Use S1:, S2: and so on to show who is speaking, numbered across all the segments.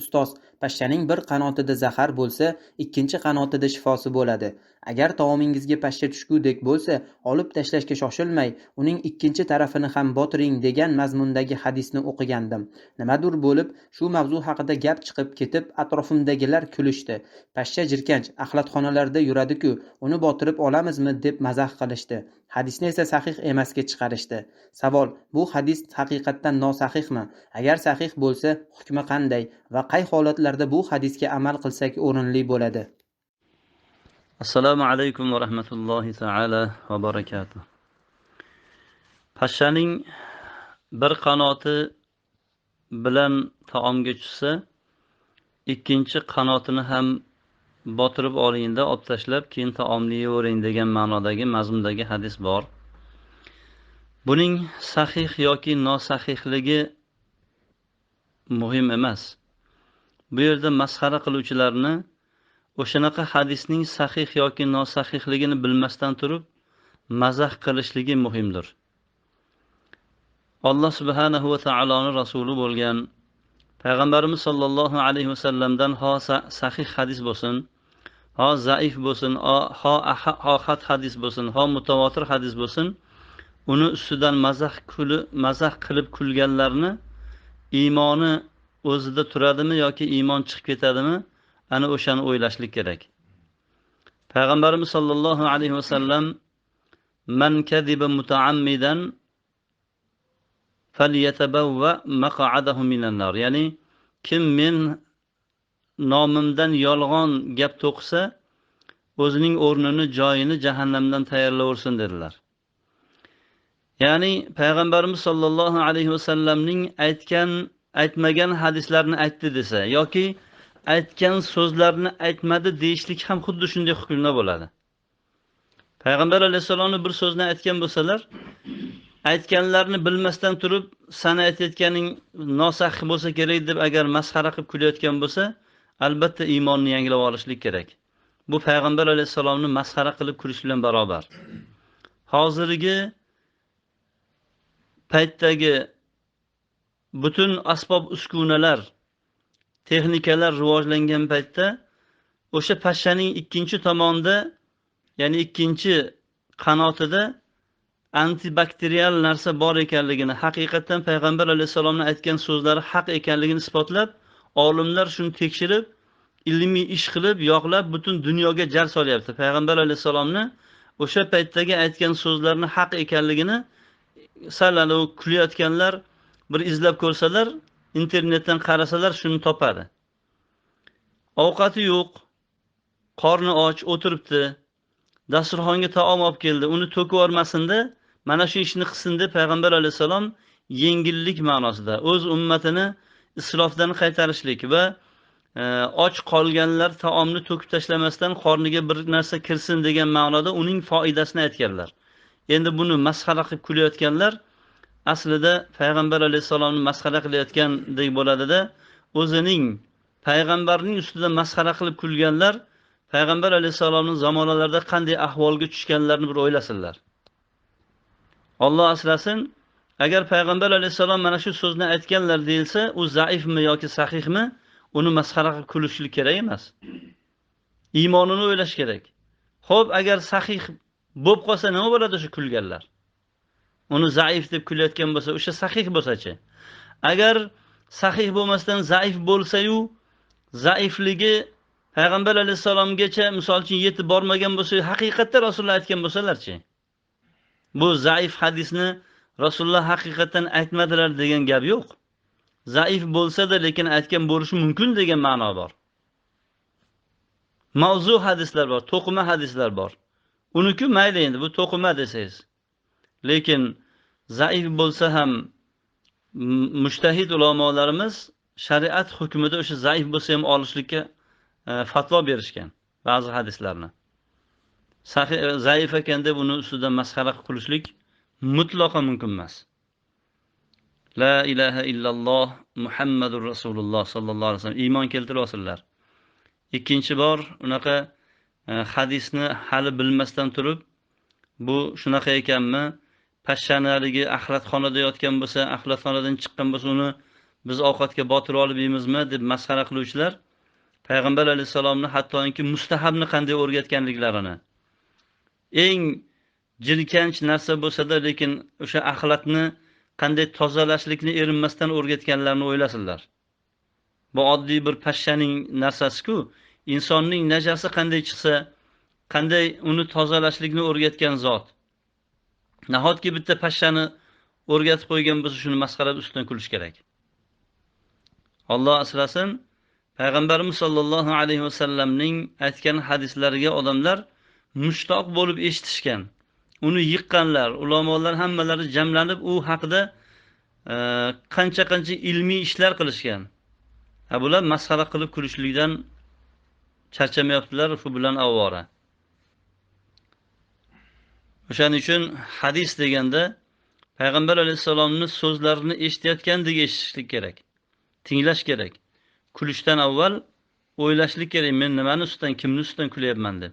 S1: ustoz pashshaning bir qanotida zahar bo'lsa ikkinchi qanotida shifosi bo'ladi. Agar taomingizga pashsha tushgudek bo'lsa olib tashlashga shoshilmay uning ikkinchi tarafini ham botiring degan mazmundagi hadisni o'qigandim. Nimadur bo'lib shu mavzu haqida gap chiqib ketib atrofimdagilar kulishdi. Pashsha jirkanch axlatxonalarda yuradiku uni botirib olamizmi deb mazax qilishdi. Hadisni esa sahih emasga chiqarishdi. Savol bu hadis haqiqatdan nosahihmi? Agar sahih bo'lsa hukmi qanday? Va qay holatlarda bu hadisga amal qilsak o'rinli bo'ladi?
S2: Assalomu alaykum va rahmatullohi taala va barakatuh. Pashshaning bir qanoti bilan taomga tushsa ikkinchi qanotini ham botirib olingda olib tashlab keyin taomni yeyavering degan ma'nodagi mazmundagi hadis bor. Buning sahih yoki nosahihligi muhim emas. Bu yerda masxara qiluvchilarni o'shanaqa hadisning sahih yoki nosahihligini bilmasdan turib mazax qilishligi muhimdir. Alloh subhanahu va taoloni rasuli bo'lgan payg'ambarimiz sollallohu alayhi vasallamdan ho sahih hadis bo'lsin ho zaif bo'lsin ho ahad hadis bo'lsin ho mutavotir hadis bo'lsin uni ustidan mazax kuli mazax qilib kulganlarni iymoni o'zida turadimi yoki iymon chiqib ketadimi ana o'shani o'ylashlik kerak. Payg'ambarimiz sollallohu alayhi vasallam man kadiba mutaammidan falyatabawwa maq'adahu minan nar. Ya'ni kim men nomimdan yolg'on gap to'qisa o'zining o'rnini joyini jahannamdan tayyorlaversin dedilar. Ya'ni payg'ambarimiz sollallohu alayhi vasallamning aytgan aytmagan hadislarni aytdi desa yoki aytgan so'zlarni aytmadi deyishlik ham xuddi shunday hukmda bo'ladi. Payg'ambar alayhissalomni bir so'zni aytgan bo'lsalar aytganlarini bilmasdan turib sani aytayotganing nosahih bo'lsa kerak deb agar masxara qilib kulayotgan bo'lsa albatta iymonni yangilab olishlik kerak. Bu payg'ambar alayhissalomni masxara qilib kulish bilan barobar. Hozirgi paytdagi butun asbob uskunalar texnikalar rivojlangan paytda o'sha pashshaning ikkinchi tomonida ya'ni ikkinchi qanotida antibakterial narsa bor ekanligini haqiqatdan payg'ambar alayhissalomni aytgan so'zlari haq ekanligini isbotlab olimlar shuni tekshirib ilmiy ish qilib yoqlab butun dunyoga jar solyapti. Payg'ambar alayhissalomni o'sha paytdagi aytgan so'zlarni haq ekanligini sal kulayotganlar bir izlab ko'rsalar internetdan qarasalar shuni topadi. Ovqati yo'q qorni och o'tiribdi dasturxonga taom olib keldi uni to'kib yubormasinda mana shu ishni qilsin deb payg'ambar alayhissalom yengillik ma'nosida o'z ummatini isrofdan qaytarishlik va e, och qolganlar taomni to'kib tashlamasdan qorniga bir narsa kirsin degan ma'noda uning foydasini aytganlar. Endi buni masxara qilib kulayotganlar aslida payg'ambar alayhissalomni masxara qilayotgandek bo'ladida o'zining payg'ambarning ustida masxara qilib kulganlar payg'ambar alayhissalomni zamonalarida qanday ahvolga tushganlarini bir o'ylasinlar. Olloh asrasin agar payg'ambar alayhissalom mana shu so'zni aytganlar deyilsa u zaifmi yoki sahihmi uni masxara qilib kulishlik kerak emas. Iymonini o'ylash kerak. Ho'p agar sahih bo'lib qolsa nima bo'ladi shu kulganlar? Uni zaif deb kulayotgan bo'lsa o'sha sahih bo'lsachi? Agar sahih bo'lmasdan zaif bo'lsayu zaifligi payg'ambar alayhissalomgacha misol uchun yetib bormagan bo'lsa haqiqatda rasululloh aytgan bo'lsalarchi bu zaif hadisni rasululloh haqiqatdan aytmadilar degan gap yo'q. Zaif bo'lsada lekin aytgan bo'lishi mumkin degan ma'no bor. Mavzu hadislar bor to'qima hadislar bor. Uniku mayli endi bu to'qima desangiz. Lekin zaif bo'lsa ham mushtahid ulamolarimiz shariat hukmida o'sha zaif bo'lsa ham olishlikka e, fatvo berishgan ba'zi hadislarni. E, zaif ekan deb uni ustidan masxara qilishlik mutlaqo mumkin emas. La ilaha illalloh muhammadur rasululloh sollallohu alayhi vasallam. Iymon keltirib olsinlar ikkinchi bor unaqa e, hadisni hali bilmasdan turib bu shunaqa ekanmi? Pashshani haligi axlatxonada yotgan bo'lsa axlatxonadan chiqqan bo'lsa uni biz ovqatga botirib olib yeymizmi deb masxara qiluvchilar payg'ambar alayhissalomni hattoki mustahabni qanday o'rgatganliklarini. Eng jirkanch narsa bo'lsada lekin o'sha axlatni qanday tozalashlikni erinmasdan o'rgatganlarini o'ylasinlar. Bu oddiy bir pashshaning narsasiku insonning najasi qanday chiqsa qanday uni tozalashlikni o'rgatgan zot nahotki bitta pashshani o'rgatib qo'ygan bo'lsa shuni masxarada ustidan kulish kerak? Olloh asrasin payg'ambarimiz sollallohu alayhi vasallamning aytgan hadislariga odamlar mushtoq bo'lib eshitishgan uni yiqqanlar ulamolar hammalari jamlanib u haqida e, qancha qancha ilmiy ishlar qilishgan. Ha bular masxara qilib kulishlikdan charchamayaptilar shu bilan ovora o'shaning uchun hadis deganda payg'ambar alayhissalomni so'zlarini eshitayotgandek eshitishlik kerak tinglash kerak. Kulishdan avval o'ylashlik kerak men nimani ustidan kimni ustidan kulyapman deb.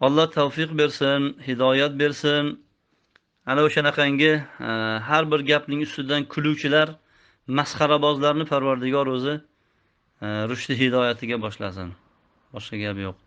S2: Alloh tavfiq bersin hidoyat bersin. Ana o'shanaqangi e, har bir gapning ustidan kuluvchilar masxarabozlarni parvardigor o'zi e, rushdi hidoyatiga boshlasin. Boshqa gap yo'q.